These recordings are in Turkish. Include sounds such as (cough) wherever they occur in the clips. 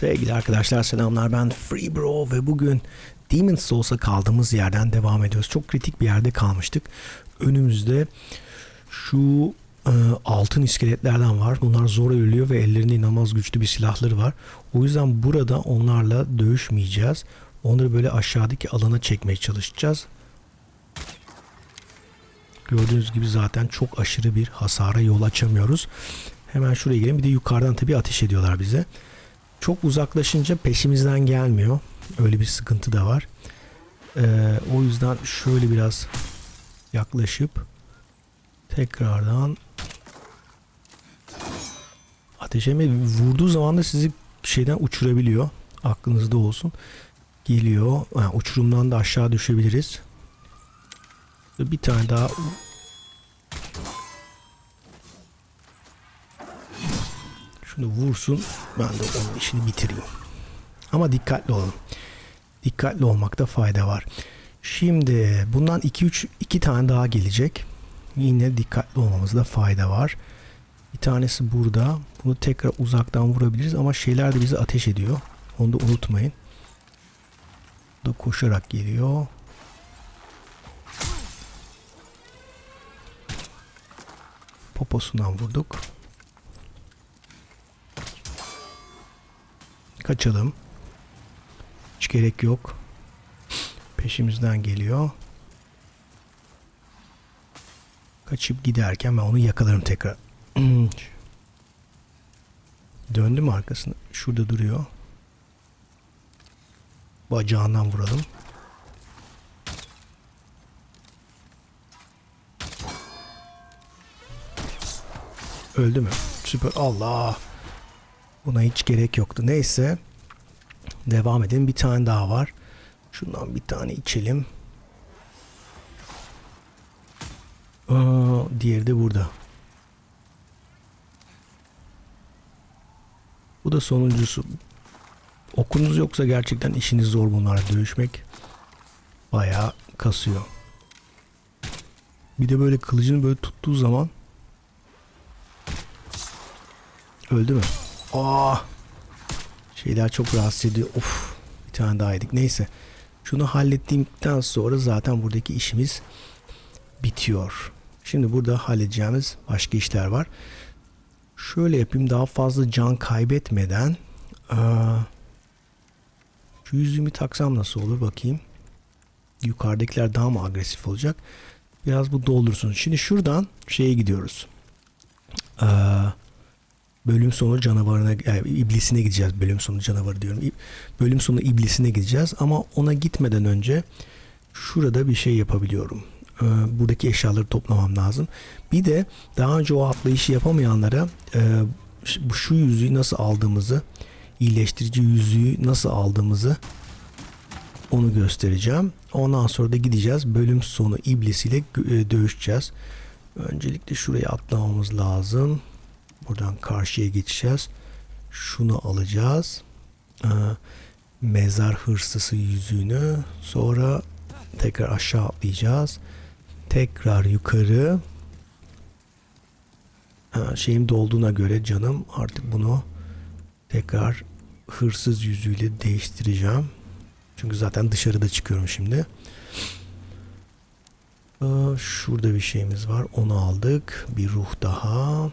Sevgili arkadaşlar selamlar ben Free Bro ve bugün Demon's Souls'a kaldığımız yerden devam ediyoruz. Çok kritik bir yerde kalmıştık. Önümüzde şu e, altın iskeletlerden var. Bunlar zor ölüyor ve ellerinde inanılmaz güçlü bir silahları var. O yüzden burada onlarla dövüşmeyeceğiz. Onları böyle aşağıdaki alana çekmeye çalışacağız. Gördüğünüz gibi zaten çok aşırı bir hasara yol açamıyoruz. Hemen şuraya gelin. Bir de yukarıdan tabii ateş ediyorlar bize. Çok uzaklaşınca peşimizden gelmiyor. Öyle bir sıkıntı da var. Ee, o yüzden şöyle biraz yaklaşıp tekrardan ateşeme vurduğu zaman da sizi şeyden uçurabiliyor. Aklınızda olsun. Geliyor. Ha, uçurumdan da aşağı düşebiliriz. Bir tane daha Şunu vursun. Ben de onun işini bitireyim. Ama dikkatli olun. Dikkatli olmakta fayda var. Şimdi bundan 2-3 2 tane daha gelecek. Yine dikkatli olmamızda fayda var. Bir tanesi burada. Bunu tekrar uzaktan vurabiliriz ama şeyler de bizi ateş ediyor. Onu da unutmayın. Bu da koşarak geliyor. Poposundan vurduk. Kaçalım. Hiç gerek yok. Peşimizden geliyor. Kaçıp giderken ben onu yakalarım tekrar. (clears throat) Döndüm arkasına. Şurada duruyor. Bacağından vuralım. Öldü mü? Süper. Allah. Buna hiç gerek yoktu. Neyse. Devam edelim. Bir tane daha var. Şundan bir tane içelim. Aa, diğeri de burada. Bu da sonuncusu. Okunuz yoksa gerçekten işiniz zor bunlarla dövüşmek. Bayağı kasıyor. Bir de böyle kılıcını böyle tuttuğu zaman öldü mü? Aa! Şeyler çok rahatsız ediyor. Of! Bir tane daha yedik. Neyse. Şunu hallettiğimden sonra zaten buradaki işimiz bitiyor. Şimdi burada halledeceğimiz başka işler var. Şöyle yapayım daha fazla can kaybetmeden aa, şu yüzümü taksam nasıl olur bakayım. Yukarıdakiler daha mı agresif olacak? Biraz bu doldursun. Şimdi şuradan şeye gidiyoruz. Aa, bölüm sonu canavarına yani iblisine gideceğiz bölüm sonu canavarı diyorum. Bölüm sonu iblisine gideceğiz ama ona gitmeden önce şurada bir şey yapabiliyorum. Ee, buradaki eşyaları toplamam lazım. Bir de daha önce o atlayışı yapamayanlara e, şu yüzüğü nasıl aldığımızı iyileştirici yüzüğü nasıl aldığımızı onu göstereceğim. Ondan sonra da gideceğiz bölüm sonu iblisiyle e, dövüşeceğiz. Öncelikle şuraya atlamamız lazım Buradan karşıya geçeceğiz. Şunu alacağız. Ee, mezar hırsızı yüzüğünü. Sonra tekrar aşağı atlayacağız. Tekrar yukarı. Ee, şeyim dolduğuna göre canım artık bunu tekrar hırsız yüzüğüyle değiştireceğim. Çünkü zaten dışarıda çıkıyorum şimdi. Ee, şurada bir şeyimiz var. Onu aldık. Bir ruh daha.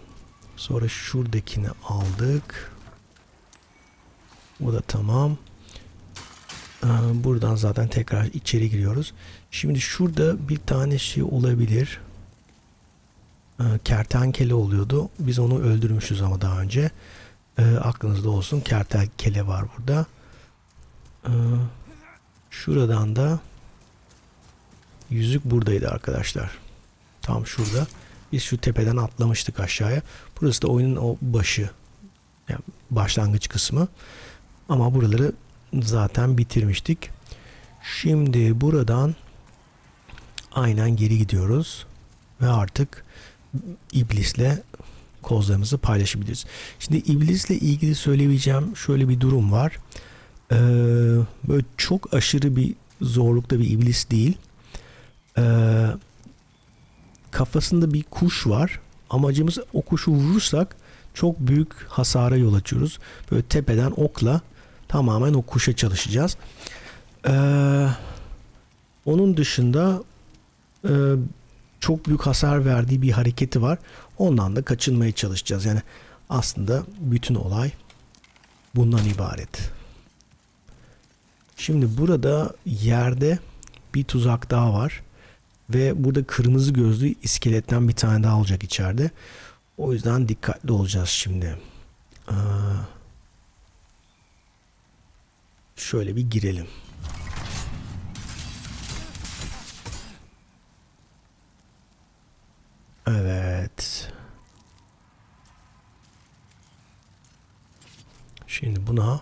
Sonra şuradakini aldık. Bu da tamam. Ee, buradan zaten tekrar içeri giriyoruz. Şimdi şurada bir tane şey olabilir. Ee, kertenkele oluyordu. Biz onu öldürmüşüz ama daha önce. Ee, aklınızda olsun. Kertenkele var burada. Şuradan da yüzük buradaydı arkadaşlar. Tam şurada. Biz şu tepeden atlamıştık aşağıya. Burası da oyunun o başı. Yani başlangıç kısmı. Ama buraları zaten bitirmiştik. Şimdi buradan aynen geri gidiyoruz. Ve artık iblisle kozlarımızı paylaşabiliriz. Şimdi iblisle ilgili söyleyebileceğim şöyle bir durum var. Ee, böyle çok aşırı bir zorlukta bir iblis değil. Ee, kafasında bir kuş var. Amacımız o kuşu vurursak çok büyük hasara yol açıyoruz. Böyle tepeden okla Tamamen o kuşa çalışacağız. Ee, onun dışında e, çok büyük hasar verdiği bir hareketi var. Ondan da kaçınmaya çalışacağız. Yani aslında bütün olay bundan ibaret. Şimdi burada yerde bir tuzak daha var. Ve burada kırmızı gözlü iskeletten bir tane daha olacak içeride. O yüzden dikkatli olacağız şimdi. Aa, şöyle bir girelim. Evet. Şimdi buna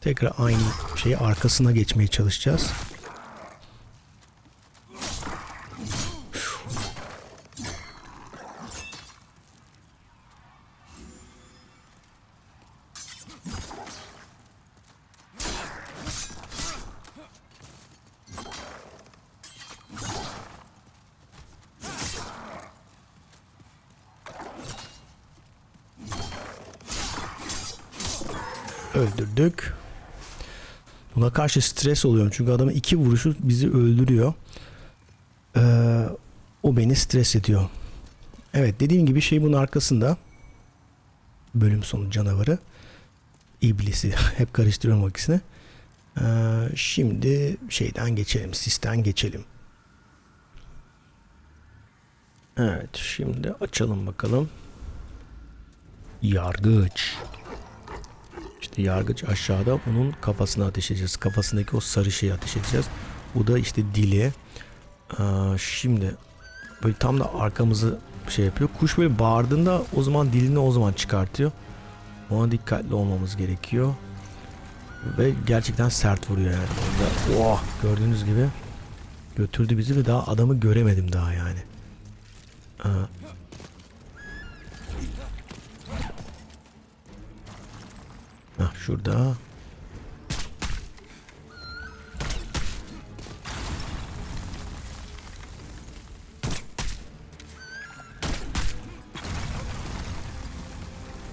Tekrar aynı şeyi arkasına geçmeye çalışacağız. öldürdük. Buna karşı stres oluyorum çünkü adamın iki vuruşu bizi öldürüyor. Ee, o beni stres ediyor. Evet dediğim gibi şey bunun arkasında bölüm sonu canavarı iblisi (laughs) hep karıştırıyorum o ikisini. Ee, şimdi şeyden geçelim sisten geçelim. Evet şimdi açalım bakalım. Yargıç. İşte yargıç aşağıda onun kafasına ateş edeceğiz. Kafasındaki o sarı şeyi ateş edeceğiz. Bu da işte dili. Aa, şimdi böyle tam da arkamızı şey yapıyor. Kuş böyle bağırdığında o zaman dilini o zaman çıkartıyor. Ona dikkatli olmamız gerekiyor. Ve gerçekten sert vuruyor yani. Orada, oh, gördüğünüz gibi götürdü bizi ve daha adamı göremedim daha yani. Aa, şurada.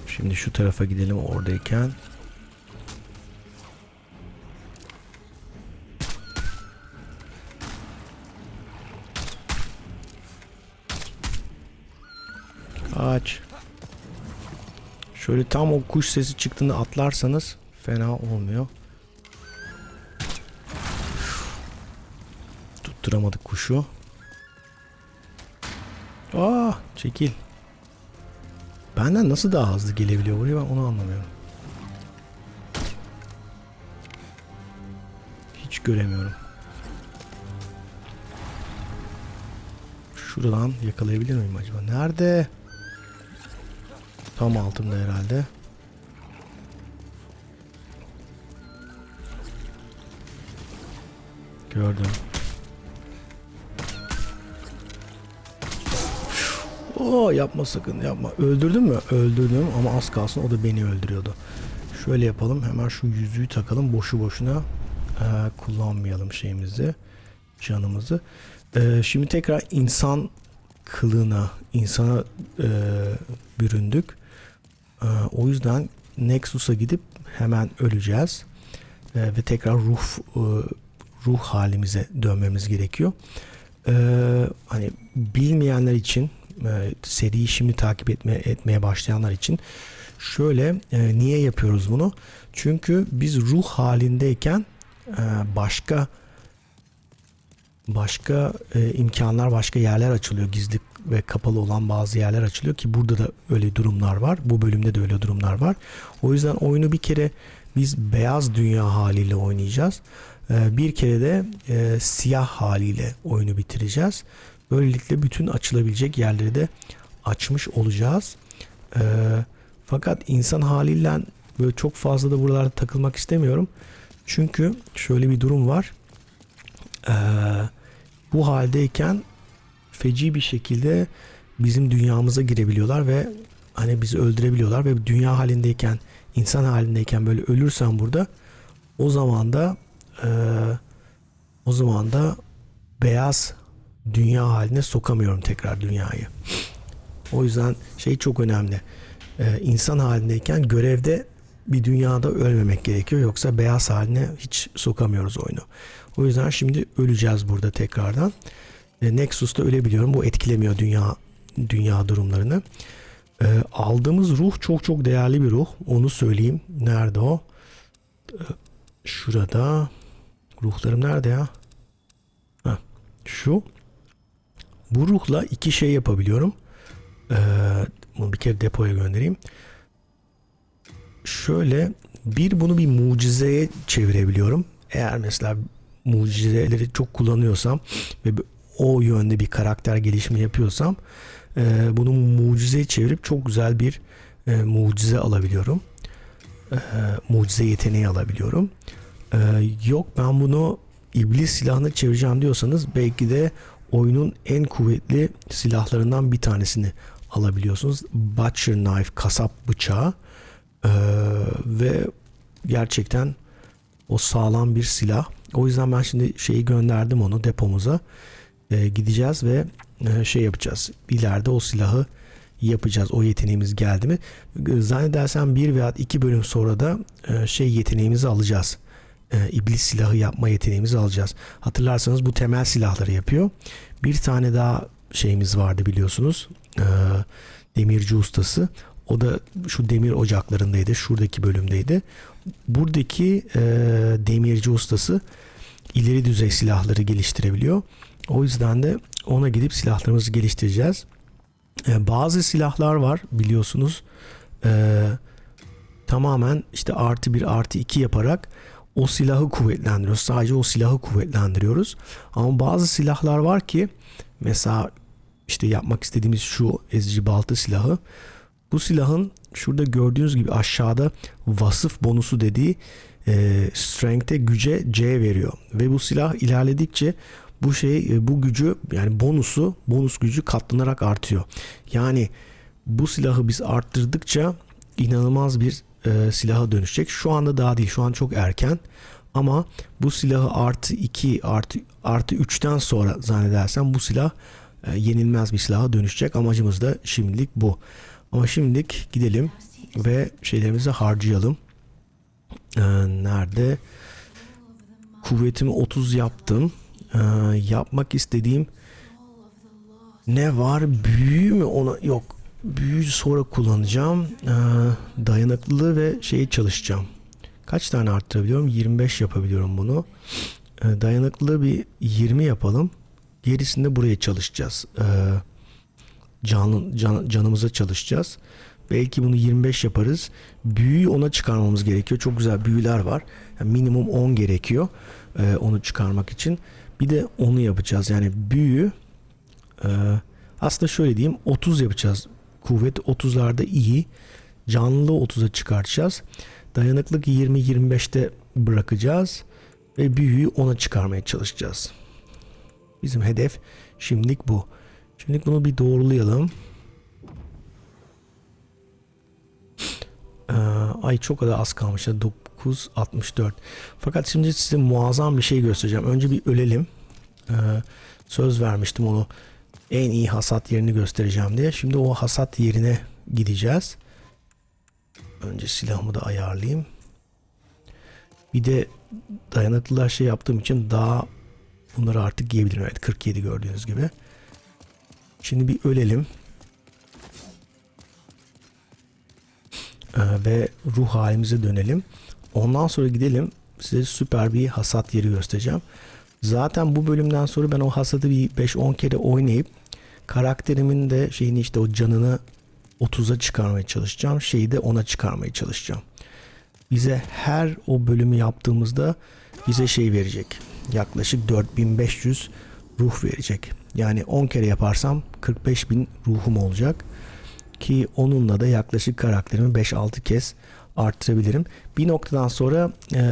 Şimdi şu tarafa gidelim oradayken. Tam o kuş sesi çıktığında atlarsanız fena olmuyor. Tutturamadık kuşu. Aa, çekil. Benden nasıl daha hızlı gelebiliyor buraya ben onu anlamıyorum. Hiç göremiyorum. Şuradan yakalayabilir miyim acaba? Nerede? Tam altımda herhalde. Gördüm. Oo yapma sakın yapma. Öldürdün mü? Öldürdüm ama az kalsın o da beni öldürüyordu. Şöyle yapalım. Hemen şu yüzüğü takalım. Boşu boşuna e, kullanmayalım şeyimizi. Canımızı. E, şimdi tekrar insan kılığına, insana e, büründük. E, o yüzden Nexus'a gidip hemen öleceğiz. E, ve tekrar ruh e, ruh halimize dönmemiz gerekiyor. E, hani bilmeyenler için e, seriyi şimdi takip etme, etmeye başlayanlar için şöyle e, niye yapıyoruz bunu? Çünkü biz ruh halindeyken e, başka başka e, imkanlar, başka yerler açılıyor. Gizli ve kapalı olan bazı yerler açılıyor ki burada da öyle durumlar var. Bu bölümde de öyle durumlar var. O yüzden oyunu bir kere biz beyaz dünya haliyle oynayacağız. E, bir kere de e, siyah haliyle oyunu bitireceğiz. Böylelikle bütün açılabilecek yerleri de açmış olacağız. E, fakat insan haliyle böyle çok fazla da buralarda takılmak istemiyorum. Çünkü şöyle bir durum var. Eee bu haldeyken feci bir şekilde bizim dünyamıza girebiliyorlar ve hani bizi öldürebiliyorlar ve dünya halindeyken insan halindeyken böyle ölürsen burada o zaman da e, o zaman da beyaz dünya haline sokamıyorum tekrar dünyayı. O yüzden şey çok önemli. Ee, insan halindeyken görevde bir dünyada ölmemek gerekiyor. Yoksa beyaz haline hiç sokamıyoruz oyunu. O yüzden şimdi öleceğiz burada tekrardan. E, Nexus'ta ölebiliyorum. Bu etkilemiyor dünya dünya durumlarını. E, aldığımız ruh çok çok değerli bir ruh. Onu söyleyeyim. Nerede o? E, şurada. Ruhlarım nerede ya? Heh, şu. Bu ruhla iki şey yapabiliyorum. Ee, bunu bir kere depoya göndereyim. Şöyle bir bunu bir mucizeye çevirebiliyorum. Eğer mesela mucizeleri çok kullanıyorsam ve o yönde bir karakter gelişimi yapıyorsam e, bunu mucizeye çevirip çok güzel bir e, mucize alabiliyorum. E, mucize yeteneği alabiliyorum. E, yok ben bunu iblis silahına çevireceğim diyorsanız belki de oyunun en kuvvetli silahlarından bir tanesini alabiliyorsunuz. Butcher knife, kasap bıçağı ee, ve gerçekten o sağlam bir silah. O yüzden ben şimdi şeyi gönderdim onu depomuza. Ee, gideceğiz ve e, şey yapacağız. İleride o silahı yapacağız. O yeteneğimiz geldi mi? Zannedersem bir veya iki bölüm sonra da e, şey yeteneğimizi alacağız. E, iblis silahı yapma yeteneğimizi alacağız. Hatırlarsanız bu temel silahları yapıyor. Bir tane daha şeyimiz vardı biliyorsunuz. E, demirci ustası. O da şu demir ocaklarındaydı. Şuradaki bölümdeydi. Buradaki e, demirci ustası ileri düzey silahları geliştirebiliyor. O yüzden de ona gidip silahlarımızı geliştireceğiz. E, bazı silahlar var biliyorsunuz. E, tamamen işte artı bir artı iki yaparak o silahı kuvvetlendiriyoruz. Sadece o silahı kuvvetlendiriyoruz. Ama bazı silahlar var ki mesela işte yapmak istediğimiz şu ezici balta silahı. Bu silahın şurada gördüğünüz gibi aşağıda vasıf bonusu dediği e, strength'e güce C veriyor. Ve bu silah ilerledikçe bu şey e, bu gücü yani bonusu bonus gücü katlanarak artıyor. Yani bu silahı biz arttırdıkça inanılmaz bir e, silaha dönüşecek. Şu anda daha değil. Şu an çok erken. Ama bu silahı artı 2 artı artı 3'ten sonra zannedersem bu silah e, yenilmez bir silaha dönüşecek. Amacımız da şimdilik bu. Ama şimdilik gidelim ve şeylerimizi harcayalım. Ee, nerede? Kuvvetimi 30 yaptım. Ee, yapmak istediğim ne var? Büyü mü ona? Yok. Büyü sonra kullanacağım. Ee, dayanıklılığı ve şeyi çalışacağım. Kaç tane arttırabiliyorum? 25 yapabiliyorum bunu. Ee, dayanıklılığı bir 20 yapalım. Gerisinde buraya çalışacağız. Ee, can, can, canımıza çalışacağız. Belki bunu 25 yaparız. Büyüyü ona çıkarmamız gerekiyor. Çok güzel büyüler var. Yani minimum 10 gerekiyor e, onu çıkarmak için. Bir de onu yapacağız. Yani büyü e, aslında şöyle diyeyim 30 yapacağız. Kuvvet 30'larda iyi. Canlılığı 30'a çıkartacağız. Dayanıklık 20-25'te bırakacağız. Ve büyüyü ona çıkarmaya çalışacağız. Bizim hedef şimdilik bu. Şimdi bunu bir doğrulayalım. Ee, ay çok kadar az kalmış. 9.64. Fakat şimdi size muazzam bir şey göstereceğim. Önce bir ölelim. Ee, söz vermiştim onu en iyi hasat yerini göstereceğim diye. Şimdi o hasat yerine gideceğiz. Önce silahımı da ayarlayayım. Bir de dayanıklılar şey yaptığım için daha bunları artık giyebilirim. Evet 47 gördüğünüz gibi. Şimdi bir ölelim. Ee, ve ruh halimize dönelim. Ondan sonra gidelim. Size süper bir hasat yeri göstereceğim. Zaten bu bölümden sonra ben o hasatı bir 5-10 kere oynayıp karakterimin de şeyini işte o canını 30'a çıkarmaya çalışacağım. Şeyi de ona çıkarmaya çalışacağım. Bize her o bölümü yaptığımızda bize şey verecek. Yaklaşık 4500 ruh verecek. Yani 10 kere yaparsam 45 bin ruhum olacak. Ki onunla da yaklaşık karakterimi 5-6 kez arttırabilirim. Bir noktadan sonra e,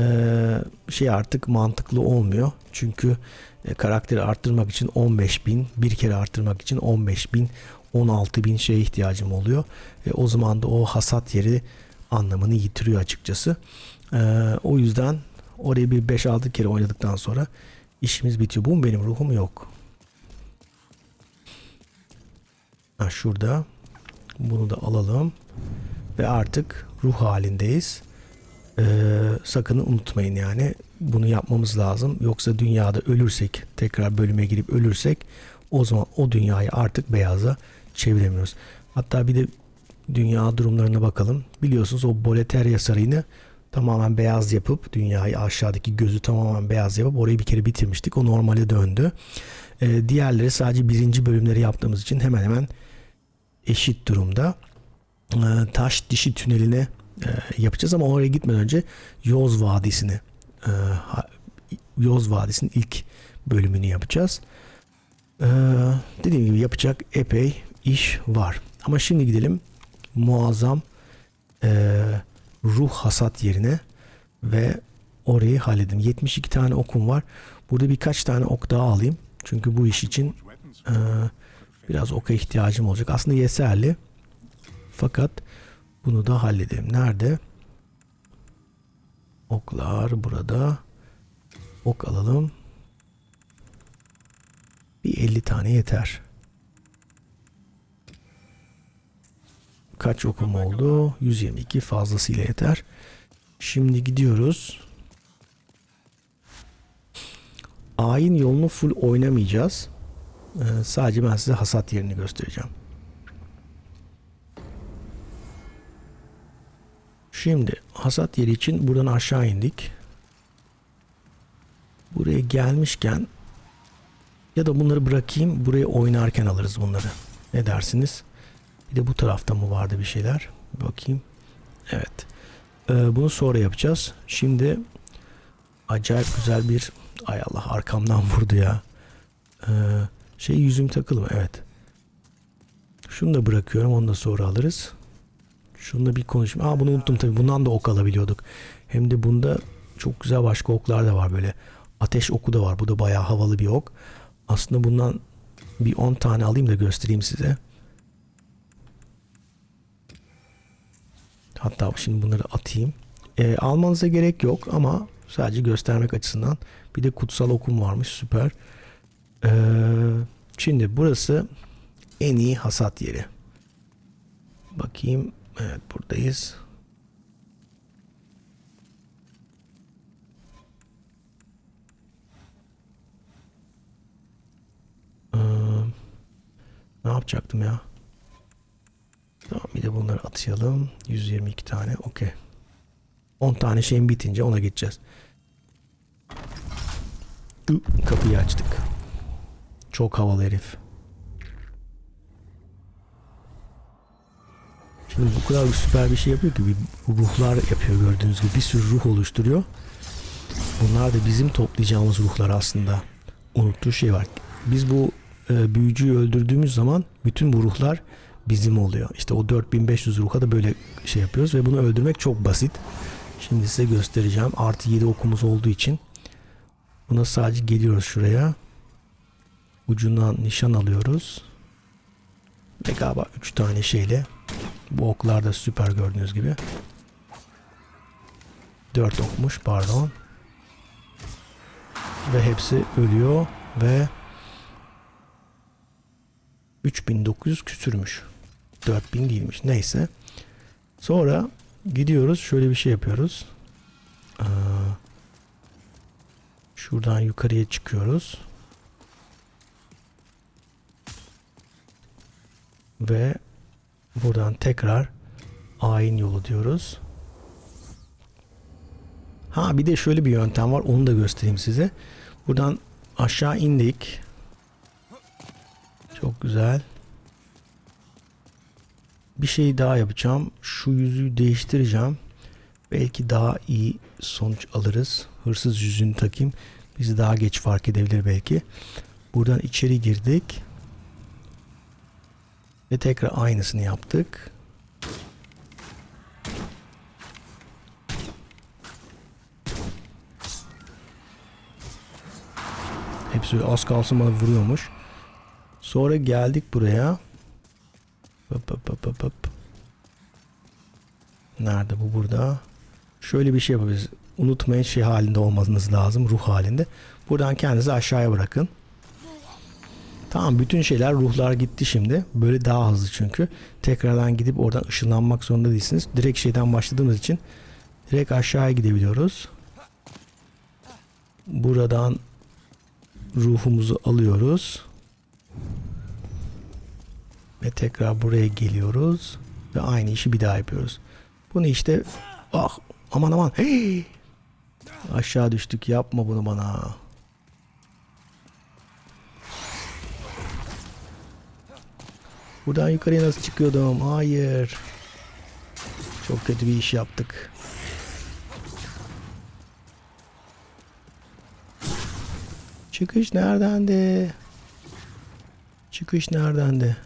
şey artık mantıklı olmuyor. Çünkü e, karakteri arttırmak için 15 bin, bir kere arttırmak için 15 bin, 16 bin şeye ihtiyacım oluyor. E, o zaman da o hasat yeri anlamını yitiriyor açıkçası. E, o yüzden Orayı bir 5-6 kere oynadıktan sonra işimiz bitiyor. Bu benim ruhum yok. Ha, şurada. Bunu da alalım. Ve artık ruh halindeyiz. Ee, sakın unutmayın yani. Bunu yapmamız lazım. Yoksa dünyada ölürsek, tekrar bölüme girip ölürsek o zaman o dünyayı artık beyaza çeviremiyoruz. Hatta bir de dünya durumlarına bakalım. Biliyorsunuz o Boleteria Sarayı'nı tamamen beyaz yapıp dünyayı aşağıdaki gözü tamamen beyaz yapıp orayı bir kere bitirmiştik. O normale döndü. Ee, diğerleri sadece birinci bölümleri yaptığımız için hemen hemen eşit durumda. Ee, taş dişi tüneline yapacağız ama oraya gitmeden önce Yoz Vadisi'ni e, Yoz Vadisi'nin ilk bölümünü yapacağız. Ee, dediğim gibi yapacak epey iş var. Ama şimdi gidelim muazzam e, ruh hasat yerine ve orayı halledim. 72 tane okum var. Burada birkaç tane ok daha alayım. Çünkü bu iş için e, biraz oka ihtiyacım olacak. Aslında yeterli. Fakat bunu da halledelim. Nerede? Oklar burada. Ok alalım. Bir 50 tane yeter. Kaç okum oldu? 122 fazlasıyla yeter. Şimdi gidiyoruz. Ayin yolunu full oynamayacağız. Ee, sadece ben size hasat yerini göstereceğim. Şimdi hasat yeri için buradan aşağı indik. Buraya gelmişken ya da bunları bırakayım buraya oynarken alırız bunları. Ne dersiniz? Bir de bu tarafta mı vardı bir şeyler? Bir bakayım. Evet. Ee, bunu sonra yapacağız. Şimdi acayip güzel bir ay Allah arkamdan (laughs) vurdu ya. Ee, şey yüzüm takılı mı? Evet. Şunu da bırakıyorum. Onu da sonra alırız. Şunu bir konuşayım. Aa bunu unuttum tabii. Bundan da ok alabiliyorduk. Hem de bunda çok güzel başka oklar da var böyle. Ateş oku da var. Bu da bayağı havalı bir ok. Aslında bundan bir 10 tane alayım da göstereyim size. Hatta şimdi bunları atayım. Ee, almanıza gerek yok ama sadece göstermek açısından. Bir de kutsal okum varmış süper. Ee, şimdi burası en iyi hasat yeri. Bakayım. Evet buradayız. Ee, ne yapacaktım ya? Tamam bir de bunları atayalım. 122 tane. Okey. 10 tane şeyin bitince ona geçeceğiz. Ü, Kapıyı açtık. Çok havalı herif. Şimdi bu kadar süper bir şey yapıyor ki bir ruhlar yapıyor gördüğünüz gibi bir sürü ruh oluşturuyor. Bunlar da bizim toplayacağımız ruhlar aslında. Unuttuğu şey var. Biz bu e, büyücüyü öldürdüğümüz zaman bütün bu ruhlar bizim oluyor. İşte o 4500 ruha da böyle şey yapıyoruz ve bunu öldürmek çok basit. Şimdi size göstereceğim. Artı 7 okumuz olduğu için buna sadece geliyoruz şuraya. Ucundan nişan alıyoruz. Ve galiba 3 tane şeyle bu oklar da süper gördüğünüz gibi. 4 okmuş pardon. Ve hepsi ölüyor ve 3900 küsürmüş. 4000 değilmiş. Neyse. Sonra gidiyoruz. Şöyle bir şey yapıyoruz. Ee, şuradan yukarıya çıkıyoruz. Ve buradan tekrar ayin yolu diyoruz. Ha bir de şöyle bir yöntem var. Onu da göstereyim size. Buradan aşağı indik. Çok güzel. Bir şey daha yapacağım. Şu yüzüğü değiştireceğim. Belki daha iyi sonuç alırız. Hırsız yüzüğünü takayım. Bizi daha geç fark edebilir belki. Buradan içeri girdik. Ve tekrar aynısını yaptık. Hepsi az kalsın bana vuruyormuş. Sonra geldik buraya. Hop hop hop hop. Nerede bu burada? Şöyle bir şey yapabiliriz. unutmayın şey halinde olmanız lazım. Ruh halinde. Buradan kendinizi aşağıya bırakın. Tamam bütün şeyler ruhlar gitti şimdi. Böyle daha hızlı çünkü. Tekrardan gidip oradan ışınlanmak zorunda değilsiniz. Direkt şeyden başladığımız için direkt aşağıya gidebiliyoruz. Buradan ruhumuzu alıyoruz. Ve tekrar buraya geliyoruz. Ve aynı işi bir daha yapıyoruz. Bunu işte ah aman aman hey! (gasps) aşağı düştük yapma bunu bana. Buradan yukarıya nasıl çıkıyordum? Hayır. Çok kötü bir iş yaptık. Çıkış neredendi? Çıkış neredendi?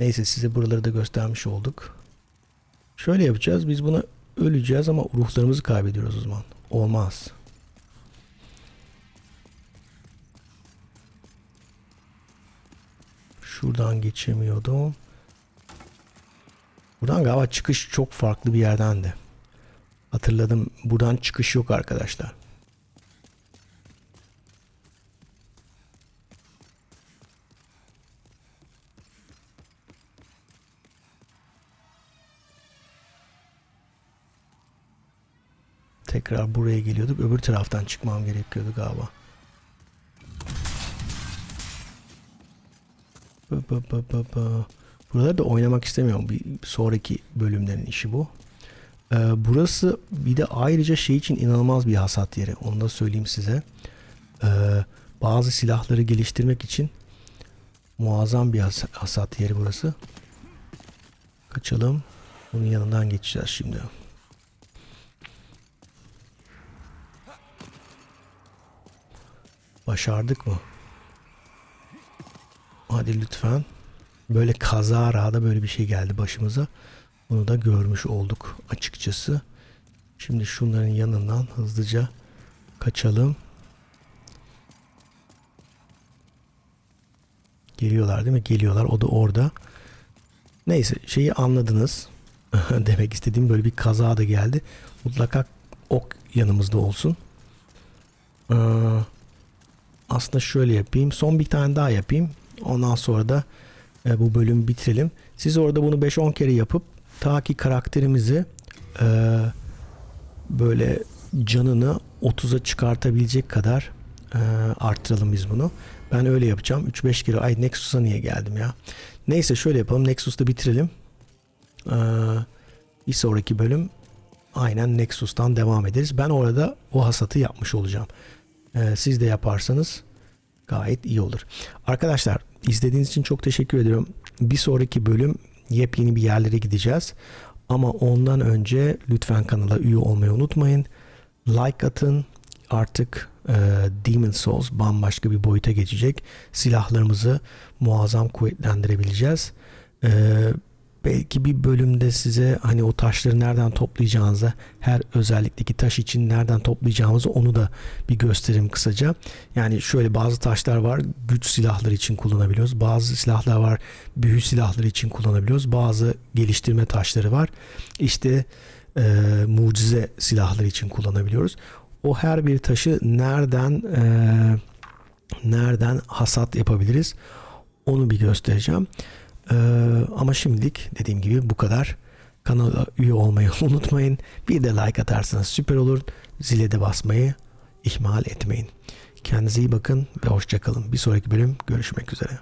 Neyse size buraları da göstermiş olduk. Şöyle yapacağız. Biz buna öleceğiz ama ruhlarımızı kaybediyoruz o zaman. Olmaz. Şuradan geçemiyordum. Buradan galiba çıkış çok farklı bir yerdendi. Hatırladım. Buradan çıkış yok arkadaşlar. Tekrar buraya geliyorduk. Öbür taraftan çıkmam gerekiyordu galiba. Ba ba ba ba ba. Buraları da oynamak istemiyorum. Bir sonraki bölümlerin işi bu. Ee, burası bir de ayrıca şey için inanılmaz bir hasat yeri. Onu da söyleyeyim size. Ee, bazı silahları geliştirmek için muazzam bir has- hasat yeri burası. Kaçalım. Bunun yanından geçeceğiz şimdi. Başardık mı? Hadi lütfen. Böyle kazara da böyle bir şey geldi başımıza. Bunu da görmüş olduk açıkçası. Şimdi şunların yanından hızlıca kaçalım. Geliyorlar değil mi? Geliyorlar. O da orada. Neyse şeyi anladınız. (laughs) Demek istediğim böyle bir kaza da geldi. Mutlaka ok yanımızda olsun. Ee, aslında şöyle yapayım. Son bir tane daha yapayım. Ondan sonra da e, bu bölümü bitirelim. Siz orada bunu 5-10 kere yapıp ta ki karakterimizi e, böyle canını 30'a çıkartabilecek kadar e, arttıralım biz bunu. Ben öyle yapacağım. 3-5 kere ay Nexus'a niye geldim ya? Neyse şöyle yapalım. Nexus'ta bitirelim. E, bir sonraki bölüm aynen Nexus'tan devam ederiz. Ben orada o hasatı yapmış olacağım. E, siz de yaparsanız gayet iyi olur. Arkadaşlar izlediğiniz için çok teşekkür ediyorum. Bir sonraki bölüm yepyeni bir yerlere gideceğiz. Ama ondan önce lütfen kanala üye olmayı unutmayın. Like atın. Artık e, Demon Souls bambaşka bir boyuta geçecek. Silahlarımızı muazzam kuvvetlendirebileceğiz. E, belki bir bölümde size hani o taşları nereden toplayacağınızı, her özellikteki taş için nereden toplayacağımızı onu da bir göstereyim kısaca. Yani şöyle bazı taşlar var güç silahları için kullanabiliyoruz. Bazı silahlar var büyü silahları için kullanabiliyoruz. Bazı geliştirme taşları var. İşte e, mucize silahları için kullanabiliyoruz. O her bir taşı nereden e, nereden hasat yapabiliriz onu bir göstereceğim. Ee, ama şimdilik dediğim gibi bu kadar. Kanala üye olmayı (laughs) unutmayın. Bir de like atarsanız süper olur. Zile de basmayı ihmal etmeyin. Kendinize iyi bakın ve hoşçakalın. Bir sonraki bölüm görüşmek üzere.